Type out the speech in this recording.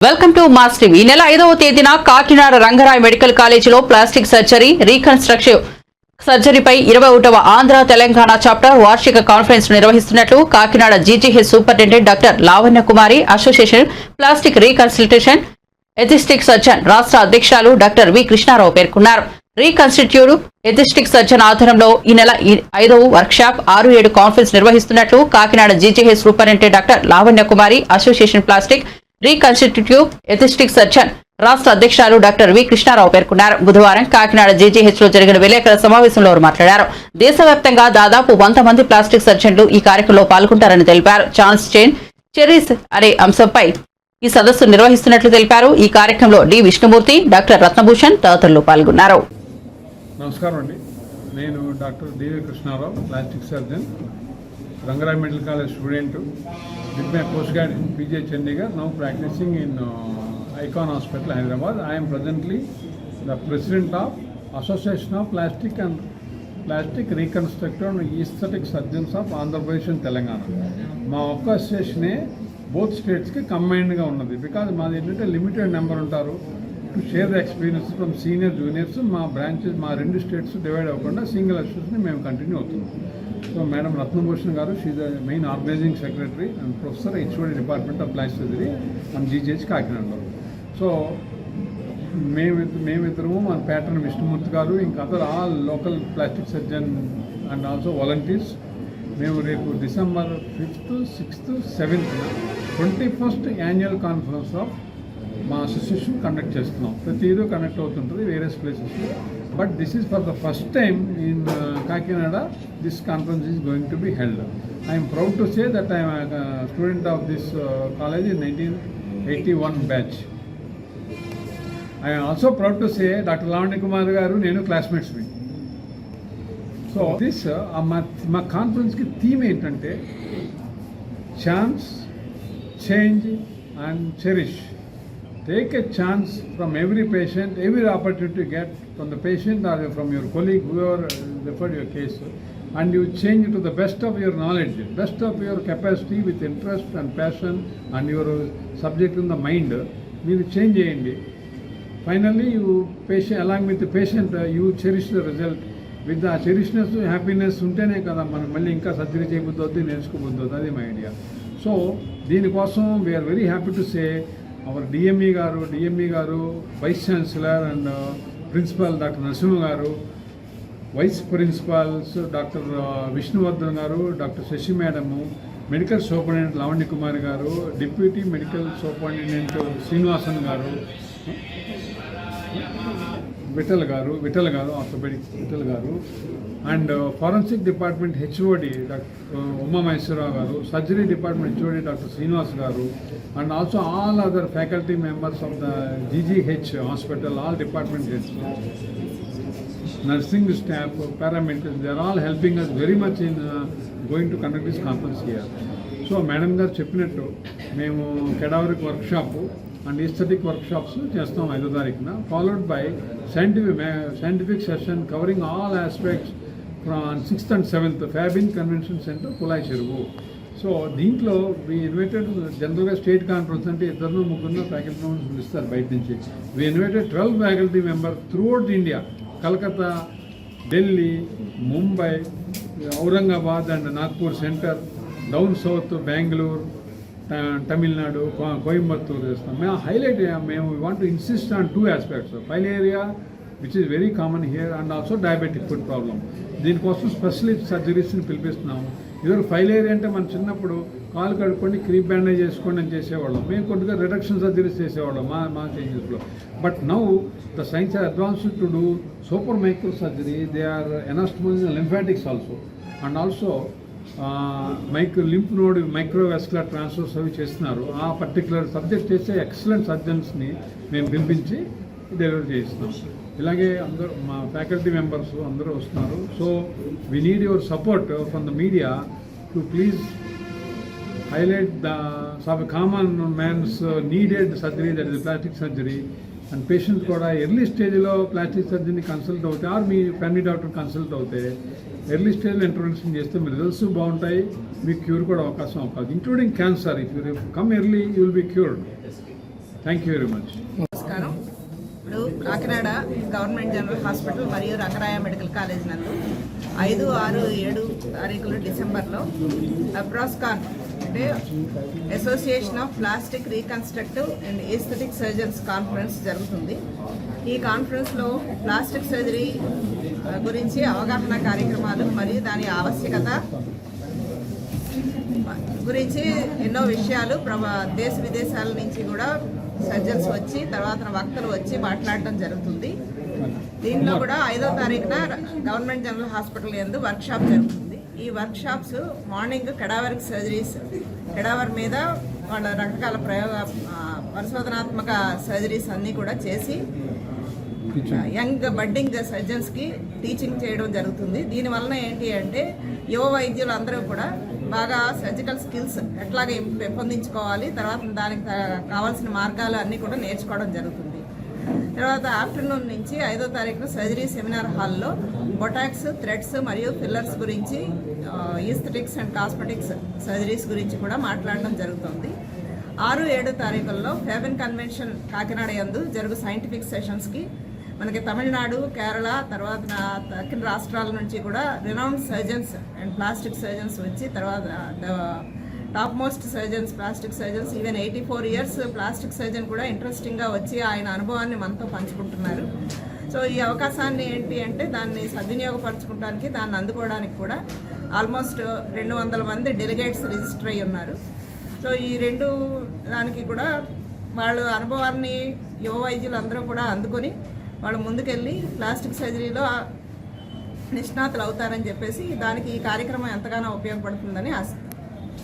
Welcome to mass TV ఈ నెల ఐదవ తేదీన కాకినాడ రంగరాయ్ మెడికల్ కాలేజీలో ప్లాస్టిక్ సర్జరీ రీకన్స్ట్రక్టివ్ సర్జరీపై ఇరవై ఒకటవ ఆంధ్ర తెలంగాణ చాప్టర్ వార్షిక కాన్ఫరెన్స్ నిర్వహిస్తున్నట్లు Kakinada GGH superintendent doctor Lavanya Kumari association plastic రీకన్సల్టేషన్ aesthetic surgeon రాష్ట్ర అధ్యక్షులు డాక్టర్ వి కృష్ణారావు పేర్కొన్నారు. రీకన్స్టిట్యూట్ ఎథిస్టిక్ సర్జన్ ఆధ్వర్యంలో ఈ నెల ఐదవ వర్క్షాప్ ఆరు ఏడు కాన్ఫరెన్స్ నిర్వహిస్తున్నట్లు Kakinada GGH superintendent doctor Lavanya Kumari association plastic reconstitute aesthetic surgeon రాష్ట్ర అధ్యక్షురాలు డాక్టర్ వి కృష్ణారావు పేర్కొన్నారు. బుధవారం కాకినాడ జేజీహెచ్లో జరిగిన విలేకరుల సమావేశంలో వారు మాట్లాడారు. దేశవ్యాప్తంగా దాదాపు వంద మంది ప్లాస్టిక్ సర్జన్లు ఈ కార్యక్రమంలో పాల్గొంటారని తెలిపారు. చాన్స్ చైన్ చెరీస్ అనే అంశంపై ఈ సదస్సు నిర్వహిస్తున్నట్లు తెలిపారు. ఈ కార్యక్రమంలో డి విష్ణుమూర్తి డాక్టర్ రత్నభూషణ్ తదితరులు పాల్గొన్నారు. నమస్కారం అండి. నేను doctor D V Krishna Rao plastic surgeon. Rangaraya medical college student with my post graduation P G Chandigarh now practising in Icon hospital Hyderabad. I'm presently the president of association of plastic and plastic reconstructive and aesthetic surgeons of Andhra Pradesh and Telangana మా ఒక్క అసోసియేషనే both స్టేట్స్కి కంబైన్డ్గా ఉన్నది. Because మాది ఏంటంటే limited number ఉంటారు. To share the experience from senior juniors మా branches మా రెండు స్టేట్స్ డివైడ్ అవ్వకుండా సింగిల్ అసోసియేషన్ మేము కంటిన్యూ అవుతున్నాం. సో మేడం రత్నభూషణ్ గారు she the main organizing secretary and professor HOD department of plastic surgery and GJH కాకినాడలో so మేము మేమిద్దరము మన ప్యాటర్న్ విష్ణుమూర్తి గారు ఇంకా other all local plastic surgeon and also volunteers. మేము రేపు December fifth sixth seventh twenty first annual conference of మా association conduct చేస్తున్నాం. ప్రతి కనెక్ట్ కండక్ట్ అవుతుంటుంది various but this is for the first time in Kakinada this conference is going to be held I'm proud to say that I'm student of this college in nineteen eighty one batch I'm also proud to say doctor Lavanya Kumar గారు నేను classmates మీ so this మా మా కాన్ఫరెన్స్కి theme ఏంటంటే chance change and cherish take a chance from every patient every opportunity get from the patient or from your colleague your referred your case and you change to the best of your knowledge best of your capacity with interest and passion and your subject in the mind మీరు change చేయండి. Finally you పేషె along with patient you cherish the result with a cherishness happiness ఉంటేనే కదా మనం మళ్ళీ ఇంకా surgery చేయబుద్దు నేర్చుకోబుద్దు అది మై ఐడియా సో దీనికోసం we are very happy to say our DME గారు డిఎంఈ గారు vice chancellor and principal doctor Narasimha గారు వైస్ ప్రిన్సిపాల్స్ డాక్టర్ విష్ణువర్ధన్ గారు doctor Sashi madam medical superintendent Lavanya Kumar గారు deputy medical superintendent Srinivasan garu Vittal garu Vittal garu orthopaedic Vittal గారు and uh, forensic department HOD doctor uh, Uma Maheswararao గారు surgery department HOD doctor Srinivas గారు and also all other faculty members of the GGH hospital all department heads nursing staff, paramedics, they are all helping us very much in uh, going to conduct this conference here. So madam గారు చెప్పినట్టు మేము cadaveric workshop and aesthetic workshops చేస్తాం ఐదో తారీఖున followed by scientific scientific session covering all aspects from sixth and seventh Fabian convention centre Kulai Cheruvu so దీంట్లో we invited జనరల్గా state conference అంటే ఇద్దరు ముగ్గురు ఫ్యాకల్టీ మెంబర్స్ పిలుస్తారు బయట నుంచి. We invited twelve faculty member throughout India Calcutta Delhi Mumbai Aurangabad and Nagpur centre down south Bengaluru Tamil Nadu కో- కోయంబత్తూరు చేస్తాం. మేము హైలైట్ మేము want insist on two aspects filaria which is very common here and also diabetic foot problem దీనికోసం specialist సర్జరీస్ని పిలిపిస్తున్నాము. ఇదివరకు filaria అంటే మనం చిన్నప్పుడు కాలు కడుక్కొని క్రీప్ బ్యాండేజ్ చేసుకోండి అని చేసేవాళ్ళం. మేము కొద్దిగా రిడక్షన్ సర్జరీస్ చేసేవాళ్ళం మా మా చేంజెస్లో but now the science are advance to do super micro surgery they are anastomose lymphatics also and also micro lymph node microvascular transfers అవి చేస్తున్నారు. ఆ పర్టికులర్ సబ్జెక్ట్ చేసే ఎక్సలెంట్ సర్జన్స్ని మేము పిలిపించి డెలివరీ చేస్తున్నాం ఇలాగే అందరూ మా ఫ్యాకల్టీ మెంబర్స్ అందరూ వస్తున్నారు. So we need your support from the media to please highlight the sub common man's needed surgery that is plastic surgery and patient కూడా ఎర్లీ స్టేజ్లో ప్లాస్టిక్ సర్జరీని కన్సల్ట్ అవుతే ఆర్ మీ ఫ్యామిలీ డాక్టర్ కన్సల్ట్ అవుతే early స్టేజ్లో intervention చేస్తే మీ results బాగుంటాయి మీ క్యూర్ కూడా అవకాశం అవకాశం including cancer if you come early you will be cured thank you very much నమస్కారం. ఇప్పుడు కాకినాడ గవర్నమెంట్ జనరల్ హాస్పిటల్ మరియు రంగరాయ మెడికల్ కాలేజ్ నందు ఐదు ఆరు ఏడు తారీఖులు డిసెంబర్లో అబ్రాస్కాన్ అంటే association of plastic reconstructive and aesthetic surgeons conference జరుగుతుంది. ఈ కాన్ఫరెన్స్లో ప్లాస్టిక్ సర్జరీ గురించి అవగాహన కార్యక్రమాలు మరియు దాని ఆవశ్యకత గురించి ఎన్నో విషయాలు దేశ విదేశాల నుంచి కూడా సర్జన్స్ వచ్చి తర్వాత వక్తలు వచ్చి మాట్లాడటం జరుగుతుంది. దీనిలో కూడా ఐదో తారీఖున గవర్నమెంట్ జనరల్ హాస్పిటల్ ఎందు వర్క్షాప్ జరుగుతుంది. ఈ workshops morning cadaveric surgeries cadaver మీద వాళ్ళ రకరకాల ప్రయోగ పరిశోధనాత్మక సర్జరీస్ అన్నీ కూడా చేసి యంగ్ బడ్డింగ్ సర్జన్స్కి టీచింగ్ చేయడం జరుగుతుంది. దీని వలన ఏంటి అంటే యువ వైద్యులు అందరూ కూడా బాగా సర్జికల్ స్కిల్స్ ఎట్లాగ పెంపొందించుకోవాలి తర్వాత దానికి కావాల్సిన మార్గాలు అన్నీ కూడా నేర్చుకోవడం జరుగుతుంది. తర్వాత ఆఫ్టర్నూన్ నుంచి ఐదో తారీఖున సర్జరీ సెమినార్ హాల్లో బొటాక్స్ థ్రెడ్స్ మరియు ఫిల్లర్స్ గురించి ఈస్థెటిక్స్ అండ్ కాస్మెటిక్స్ సర్జరీస్ గురించి కూడా మాట్లాడడం జరుగుతుంది. ఆరు ఏడు తారీఖుల్లో ఫేబెన్ కన్వెన్షన్ కాకినాడ యందు జరుగు సైంటిఫిక్ సెషన్స్కి మనకి తమిళనాడు కేరళ తర్వాత నా- దక్షిణ రాష్ట్రాల నుంచి కూడా renowned surgeons and plastic surgeons వచ్చి తర్వాత top most surgeons plastic surgeons even eighty four years plastic surgeon కూడా ఇంట్రెస్టింగ్గా వచ్చి ఆయన అనుభవాన్ని మనతో పంచుకుంటున్నారు. సో ఈ అవకాశాన్ని ఏంటి అంటే దాన్ని సద్వినియోగపరచుకోవడానికి దాన్ని అందుకోవడానికి కూడా ఆల్మోస్ట్ రెండు వందల మంది డెలిగేట్స్ రిజిస్టర్ అయి ఉన్నారు. సో ఈ రెండు దానికి కూడా వాళ్ళ అనుభవాన్ని యువ వైద్యులు అందరూ కూడా అందుకొని వాళ్ళు ముందుకెళ్ళి ప్లాస్టిక్ సర్జరీలో నిష్ణాతులు అవుతారని చెప్పేసి దానికి ఈ కార్యక్రమం ఎంతగానో ఉపయోగపడుతుందని ఆశ